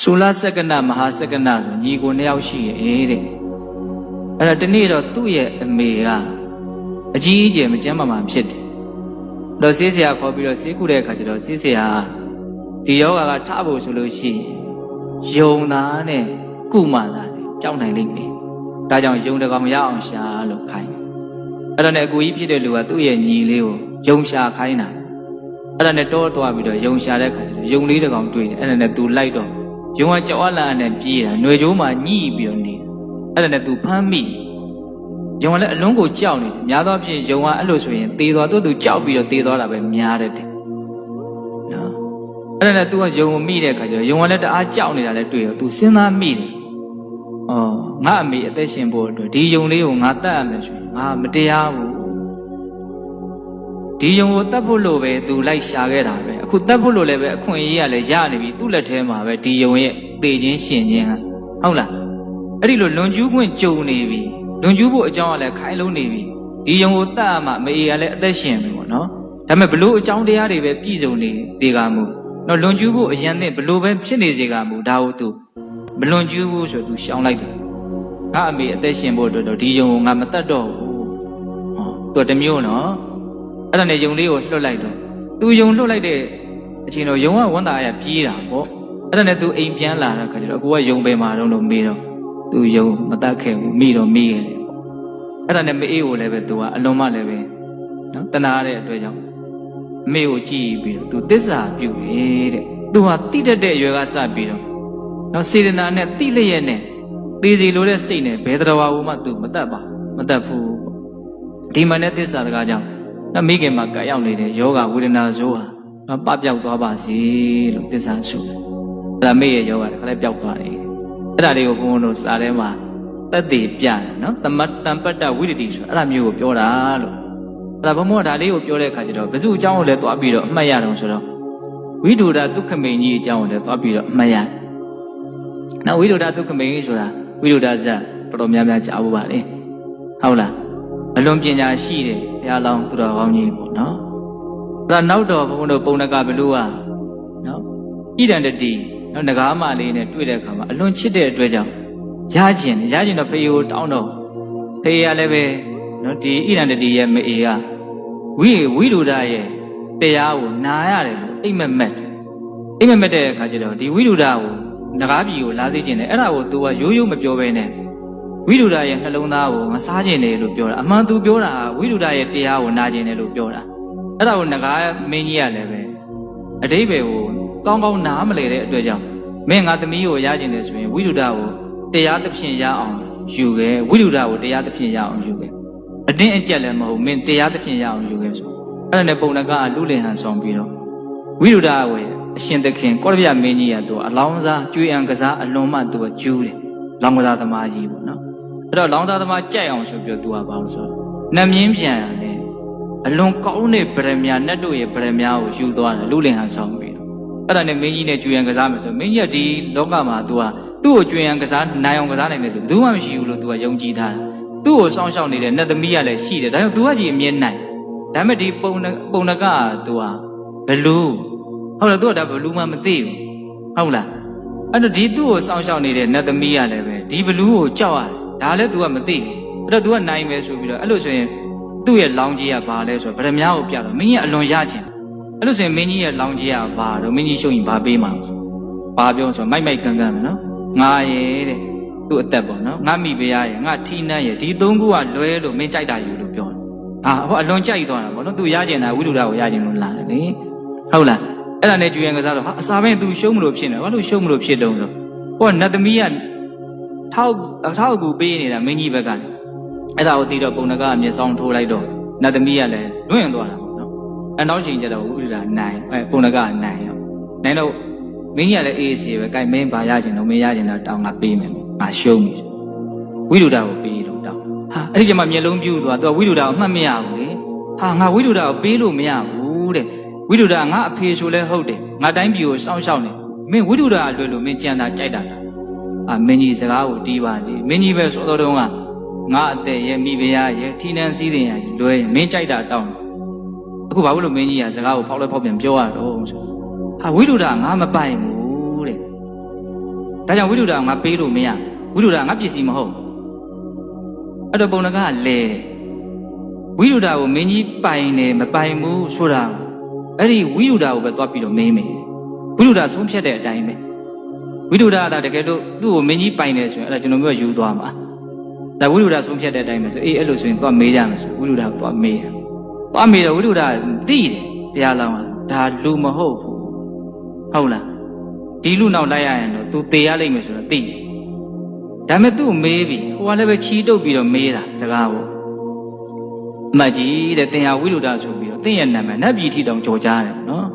ဆိုလစက္ကနမဟာစက္ကနဆိုညီကိုနှစ်ယောက်ရှိရဲ့တဲ့အဲ့ဒါဒီနေ့တော့သူ့ရဲ့အမေကအကြီးအကျယ်မကျမ်းမာမှဖြစ်တယ်တော့ဆေးဆရာခေါ်ပြီးတော့ဆေးကုတဲ့အခါကျတော့ဆေးဆရာဒီယောဂါကထဖို့ဆိုလို့ရှိရင်ယုံသားနဲ့ကုမာသားနဲ့ကြောက်နိုင်လိမ့်မယ်ဒါကြောင့်ယုံတကောင်ရအောင်ရှာလို့ခိုင်းတယ်အဲ့ဒါနဲ့အကူကြီးဖြစ်တဲ့လူကသူ့ရဲ့ညီလေးကိုယုံရှာခိုင်းတာအဲ့ဒါနဲ့တောသွားပြီးတော့ယုံရှာတဲ့အခါကျတော့ယုံလေးတကောင်တွေ့တယ်အဲ့ဒါနဲ့သူလိုက်တော့ ယုံကကြောက်အလန့်အနဲ့ပြေးတာຫນွေချိုးမှာညှိပြီးတော့နေတာအဲ့ဒါနဲ့သူဖမ်းမိယုံကလည်းအလွန်ကိုကြောက်နေတယ်များသောအားဖြင့်ယုံကအဲ့လိုဆိုရင်သေသွားသူ့သူကြောက်ပြီးတော့သေသွားတာပဲများတယ်တဲ့နော်အဲ့ဒါနဲ့သူကယုံကိုမိတဲ့အခါကျတော့ယုံကလည်းတအားကြောက်နေတာလည်းတွေ့ရောသူစဉ်းစားမိတယ်အော်ငါအမေအသက်ရှင်ဖို့အတွက်ဒီယုံလေးကိုငါတတ်ရမယ်ဆိုရင်ငါမတရားဘူး ဒီယုံကိုတတ်ဖို့လို့ပဲ तू လိုက်ရှာခဲ့တာပဲအခုတတ်ဖို့လို့လည်းပဲအခွင့်အရေးကလည်းရနေပြီသူ့လက်ထဲမှာပဲဒီယုံရဲ့တေခြင်းရှင်ခြင်းကဟုတ်လားအဲ့ဒီလိုလွန်ကျူးခွင့်ကြုံနေပြီလွန်ကျူးဖို့အကြောင်းကလည်းခိုင်လုံးနေပြီဒီယုံကိုတတ်အမှမအေးကလည်းအသက်ရှင်ပြီပေါ့နော်ဒါပေမဲ့ဘလို့အကြောင်းတရားတွေပဲပြည့်စုံနေသေးကမှုနော်လွန်ကျူးဖို့အရန်တဲ့ဘလို့ပဲဖြစ်နေစေကမှုဒါဟုတ်သူမလွန်ကျူးဘူးဆိုသူရှောင်လိုက်တယ်ငါအမေအသက်ရှင်ဖို့အတွက်တော့ဒီယုံကိုငါမတတ်တော့ဘူးဟောသူကတစ်မျိုးနော် အဲ့ဒါနဲ့ယုံလေးကိုလွှတ်လိုက်တော့သူယုံလွှတ်လိုက်တဲ့အချိန်တော့ယုံကဝန်တာရပြေးတာပေါ့အဲ့ဒါနဲ့သူအိမ်ပြန်လာတဲ့ခါကျတော့ကိုကယုံပဲမှာတော့လို့မေးတော့သူယုံမတတ်ခဲ့ဘူးမိတော့မိခဲ့တယ်ပေါ့အဲ့ဒါနဲ့မအေးကိုလည်းပဲသူကအလွန်မှလည်းပဲနော်တနာရတဲ့အတွက်ကြောင့်အမေကိုကြည့်ပြီးတော့သူတစ္ဆာပြုတယ်တဲ့သူဟာတိတတ်တဲ့အရွယ်ကစပြီးတော့နော်စေတနာနဲ့တိလျက်နဲ့သေစီလိုတဲ့စိတ်နဲ့ဘယ်တော်ဝါမှသူမတတ်ပါမတတ်ဘူးပေါ့ဒီမနဲ့တစ္ဆာတကားကြောင့်နော် မိခင်မှာကရောက်နေတဲ့ယောဂဝေဒနာဇိုးဟာနော်ပပျောက်သွားပါစေလို့တစ္ဆာဆုတယ်အဲ့ဒါမေရဲ့ယောဂတခါလဲပျောက်သွားတယ်အဲ့ဒါလေးကိုဘုန်းဘုန်းတို့စာထဲမှာတက်တည်ပြတယ်နော်တမတ်တံပတ္တဝိရတိဆိုအဲ့ဒါမျိုးကိုပြောတာလို့အဲ့ဒါဘုံမောဒါလေးကိုပြောတဲ့အခါကျတော့ဘယ်သူအကြောင်းကိုလည်းသွားပြီးတော့အမှတ်ရတော့ဆိုတော့ဝိဒုဒဒုက္ခမိန်ကြီးအကြောင်းကိုလည်းသွားပြီးတော့အမှတ်ရတယ်။နောက်ဝိဒုဒဒုက္ခမိန်ကြီးဆိုတာဝိဒုဒဇတ်တော်တော်များများကြားဖို့ပါလေ။ဟုတ်လား။ အလွန်ပညာရှိတယ်ဘုရားလောင်းသူတော်ကောင်းကြီးပေါ့နော်။အဲ့ဒါနောက်တော့ဘုန်းဘုန်းတို့ပုံနကဘလူကနော်ဣဒံတတိနော်ငကားမလေးနဲ့တွေ့တဲ့အခါမှာအလွန်ချစ်တဲ့အတွက်ကြောင့်ရကျင်ရကျင်တော့ဖေကိုတောင်းတော့ဖေကလည်းပဲနော်ဒီဣဒံတတိရဲ့မအေကဝိဝိဒုဒရဲ့တရားကိုနာရတယ်လို့အိမ်မက်မက်အိမ်မက်မက်တဲ့အခါကျတော့ဒီဝိဒုဒကိုငကားပြည်ကိုလာသိခြင်းနဲ့အဲ့ဒါကို तू ကရိုးရိုးမပြောဘဲနဲ့ ဝိဒုဒရဲ့နှလုံးသားကိုမစားခြင်းတယ်လို့ပြောတာအမှန် तू ပြောတာကဝိဒုဒရဲ့တရားကိုနာခြင်းတယ်လို့ပြောတာအဲ့ဒါကိုငကားမင်းကြီးကလည်းပဲအတိဘယ်ကိုကောင်းကောင်းနားမလဲတဲ့အတွက်ကြောင့်မင်းငါသမီးကိုရခြင်းတယ်ဆိုရင်ဝိဒုဒကိုတရားသဖြင့်ရအောင်ယူခဲ့ဝိဒုဒကိုတရားသဖြင့်ရအောင်ယူခဲ့အတင်းအကျပ်လည်းမဟုတ်မင်းတရားသဖြင့်ရအောင်ယူခဲ့ဆိုအဲ့ဒါနဲ့ပုံနကလူလင်ဟန်ဆောင်ပြီးတော့ဝိဒုဒကိုအရှင်သခင်ကောရပြမင်းကြီးကသူအလောင်းစားကျွေးအံကစားအလွန်မှသူကကျူးတယ်လောင်းကစားသမားကြီးပေါ့နော် အဲ့တော့လောင်းသားသမားကြိုက်အောင်ဆိုပြီးတော့သူကဘာလို့ဆိုတော့နတ်မြင်းပြန်ရတယ်အလွန်ကောင်းတဲ့ဗရမ ्या နတ်တို့ရဲ့ဗရမ ्या ကိုယူသွားတယ်လူလင်ဟန်ဆောင်ပြီးတော့အဲ့ဒါနဲ့မင်းကြီးနဲ့ကျွေးအံကစားမယ်ဆိုမင်းကြီးကဒီလောကမှာသူကသူ့ကိုကျွေးအံကစားနိုင်အောင်ကစားနိုင်တယ်သူဘယ်သူမှမရှိဘူးလို့သူကယုံကြည်ထားတယ်သူ့ကိုစောင့်ရှောက်နေတဲ့နတ်သမီးကလည်းရှိတယ်ဒါကြောင့်သူကကြီးအမြဲနိုင်ဒါပေမဲ့ဒီပုံနပုံနကကသူကဘလူးဟုတ်လားသူကဒါဘလူးမှမသိဘူးဟုတ်လားအဲ့တော့ဒီသူ့ကိုစောင့်ရှောက်နေတဲ့နတ်သမီးကလည်းပဲဒီဘလူးကိုကြောက်ရတယ် ဒါလည်း तू ကမသိဘူးအဲ့တော့ तू ကနိုင်မယ်ဆိုပြီးတော့အဲ့လိုဆိုရင်သူ့ရဲ့လောင်းကြီးကဘာလဲဆိုတော့ဗရမ ्या ကိုပြတော့မင်းကြီးအလွန်ရချင်အဲ့လိုဆိုရင်မင်းကြီးရဲ့လောင်းကြီးကဘာတော့မင်းကြီးရှုံရင်ဘာပေးမှာဘာပြောဆိုမိုက်မိုက်ကန်ကန်မယ်နော်ငါရဲ့တဲ့သူ့အသက်ပေါ့နော်ငါမိဖုရားရဲ့ငါထီးနှန်းရဲ့ဒီသုံးခုကလွဲလို့မင်းကြိုက်တာယူလို့ပြောတယ်အာဟောအလွန်ကြိုက်သွားတာပေါ့နော် तू ရချင်တာဝိတုဒ္ဓကိုရချင်လို့လာတယ်လေဟုတ်လားအဲ့ဒါနဲ့ကျွေးရင်ကစားတော့ဟာအစာဘင်း तू ရှုံးမလို့ဖြစ်နေဘာလို့ရှုံးမလို့ဖြစ်တုံးဆိုဟောနတ်သမီးက ထောက်အထောက်အကူပေးနေတာမင်းကြီးဘက်ကလည်းအဲ့ဒါကိုတီးတော့ပုံနကအမျက်စောင်းထိုးလိုက်တော့နတ်သမီးကလည်းလွင့်သွားတာပေါ့နော်အနောက်ချိန်ကျတော့ဥဒ္ဒရာနိုင်အဲပုံနကနိုင်ရောနိုင်တော့မင်းကြီးကလည်းအေးစီပဲကြိုင်မင်းဘာရချင်တော့မင်းရချင်တော့တောင်းငါပေးမယ်ငါရှုံးပြီဝိဒုဒ္ဓကိုပေးတော့တောင်းဟာအဲ့ဒီကျမှမျက်လုံးပြူသွားသူကဝိဒုဒ္ဓကိုအမှတ်မရဘူးလေဟာငါဝိဒုဒ္ဓကိုပေးလို့မရဘူးတဲ့ဝိဒုဒ္ဓငါအဖေဆိုလဲဟုတ်တယ်ငါတိုင်းပြည်ကိုစောင့်ရှောက်နေမင်းဝိဒုဒ္ဓကလွယ်လို့မင်းကြံတာကြိုက်တာလား အာမင်းကြီးစကားကိုတီးပါစီမင်းကြီးပဲစောတော်တုန်းကငါအသက်ရဲ့မိဖုရားရဲ့ထီနန်းစည်းတင်ရလွဲရင်မင်းကြိုက်တာတောင်းတယ်အခုဘာလို့မင်းကြီးကစကားကိုဖောက်လဲဖောက်ပြန်ပြောရတော့ဆိုဟာဝိဒုဒ္ဓငါမပိုင်ဘူးတဲ့ဒါကြောင့်ဝိတုဒ္ဓငါပေးလို့မရဝိတုဒ္ဓငါပစ္စည်းမဟုတ်အဲ့တော့ပုံနကကလဲဝိတုဒ္ဓကိုမင်းကြီးပိုင်တယ်မပိုင်ဘူးဆိုတာအဲ့ဒီဝိတုဒ္ဓကိုပဲသွားပြီးတော့မင်းမယ်ဝိတုဒ္ဓဆုံးဖြတ်တဲ့အတိုင်းပဲ ဝိတုဒ္ဓကတကယ်လို့သူ့ကိုမင်းကြီးပိုင်တယ်ဆိုရင်အဲ့ဒါကျွန်တော်မျိုးယူသွားမှာဒါဝိတုဒ္ဓဆုံးဖြတ်တဲ့အတိုင်းပဲဆိုအေးအဲ့လိုဆိုရင်သွားမေးကြမယ်ဆိုဝိတုဒ္ဓကိုသွားမေးတယ်သွားမေးတော့ဝိတုဒ္ဓသိတယ်တရားလောင်းကဒါလူမဟုတ်ဘူးဟုတ်လားဒီလူနောက်လိုက်ရရင်တော့ तू တေရလိမ့်မယ်ဆိုတော့သိတယ်။ဒါပေမဲ့ तू မေးပြီဟိုကလည်းပဲချီတုပ်ပြီးတော့မေးတာစကားကိုအမတ်ကြီးတဲ့တင်ဟာဝိလူဒဆိုပြီးတော့တင်ရဲ့နာမည်နတ်ပြည်ထီတောင်ကြော်ကြားတယ်နော်